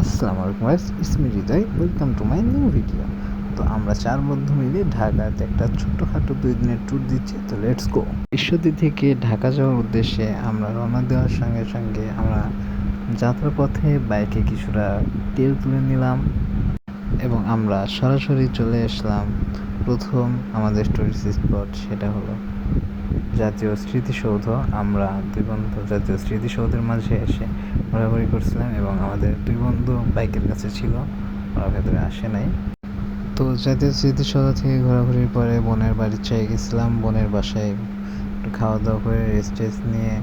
আসসালামু আলাইকুম guys, it's me Hridoy welcome to my new video তো আমরা চার বন্ধু মিলে ঢাকাতে একটা ছোট্টখাটো দুই দিনের ট্যুর দিচ্ছি, তো লেটস গো ঈশ্বরদী থেকে ঢাকা যাওয়ার উদ্দেশ্যে আমরা রওনা দেওয়ার সঙ্গে সঙ্গে আমরা যাত্রাপথে বাইকে কিছুটা তেল তুলে নিলাম এবং আমরা সরাসরি চলে আসলাম প্রথম আমাদের টুরিস্ট স্পট সেটা হলো জাতীয় স্মৃতিসৌধ, আমরা দুই বন্ধু জাতীয় স্মৃতিসৌধের মাঝে এসে ঘোরাঘুরি করছিলাম এবং আমাদের দুই বন্ধু বাইকের কাছে ছিল, ওরা ভেতরে আসে নাই। তো জাতীয় স্মৃতিসৌধ থেকে ঘোরাঘুরির পরে বোনের বাড়ির চাই গেছিলাম, বোনের বাসায় একটু খাওয়া দাওয়া করে রেস্ট টেস্ট নিয়ে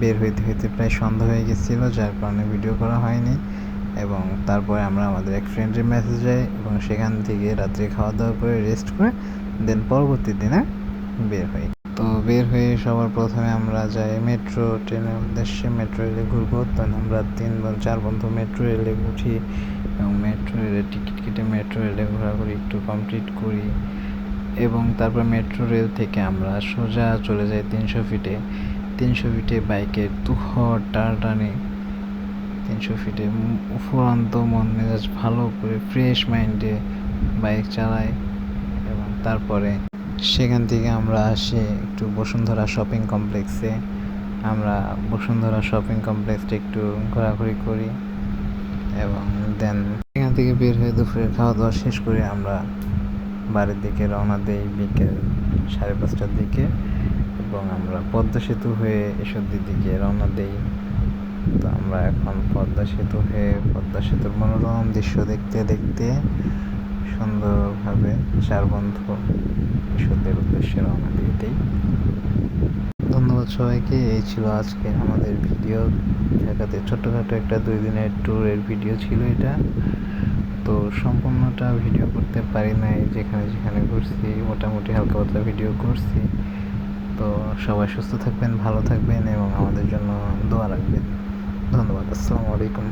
বের হইতে হইতে প্রায় সন্ধ্যা হয়ে গেছিল, যার কারণে ভিডিও করা হয়নি এবং তারপরে আমরা আমাদের এক ফ্রেন্ডের মেসেজ যাই এবং সেখান থেকে রাত্রে খাওয়া দাওয়া করে রেস্ট করে দেন পরবর্তী দিনে বের হই। তো বের হয়ে সবার প্রথমে আমরা যাই মেট্রো ট্রেনের উদ্দেশ্যে। মেট্রো রেলে ঘুরবো। তখন আমরা তিন চার বন্ধু মেট্রো রেলে উঠি এবং মেট্রো রেলে টিকিট কেটে মেট্রো রেলে ঘোরাঘুরি একটু কমপ্লিট করি এবং তারপর মেট্রো রেল থেকে আমরা সোজা চলে যাই তিনশো ফিটে। তিনশো ফিটে বাইকের তুখর টানাটানি। তিনশো ফিটে উফুরান্ত মন মেজাজ ভালো করে ফ্রেশ মাইন্ডে বাইক চালাই এবং তারপরে সেখান থেকে আমরা আসি একটু বসুন্ধরা শপিং কমপ্লেক্সে। আমরা বসুন্ধরা শপিং কমপ্লেক্সটা একটু ঘোরাঘুরি করি এবং দেন সেখান থেকে বের হয়ে দুপুরে খাওয়া দাওয়া শেষ করে আমরা বাড়ির দিকে রওনা দেই বিকেল সাড়ে পাঁচটার দিকে এবং আমরা পদ্মা সেতু হয়ে ঈশ্বরদীর দিকে রওনা দেই। তো আমরা এখন পদ্মা সেতু হয়ে পদ্মা সেতুর মনোরম দৃশ্য দেখতে দেখতে সুন্দরভাবে চার বন্ধু ঈশ্বরদের উদ্দেশ্যে রওনা দিয়ে দিই। ধন্যবাদ সবাইকে। এই ছিল আজকে আমাদের ভিডিও। ঢাকাতে ছোটোখাটো একটা দুই দিনের ট্যুরের ভিডিও ছিল এটা। তো সম্পূর্ণটা ভিডিও করতে পারি নাই, যেখানে যেখানে ঘুরছি, মোটামুটি হালকা পাতলা ভিডিও করছি। তো সবাই সুস্থ থাকবেন, ভালো থাকবেন এবং আমাদের জন্য দোয়া রাখবেন। ধন্যবাদ, আসসালামু আলাইকুম।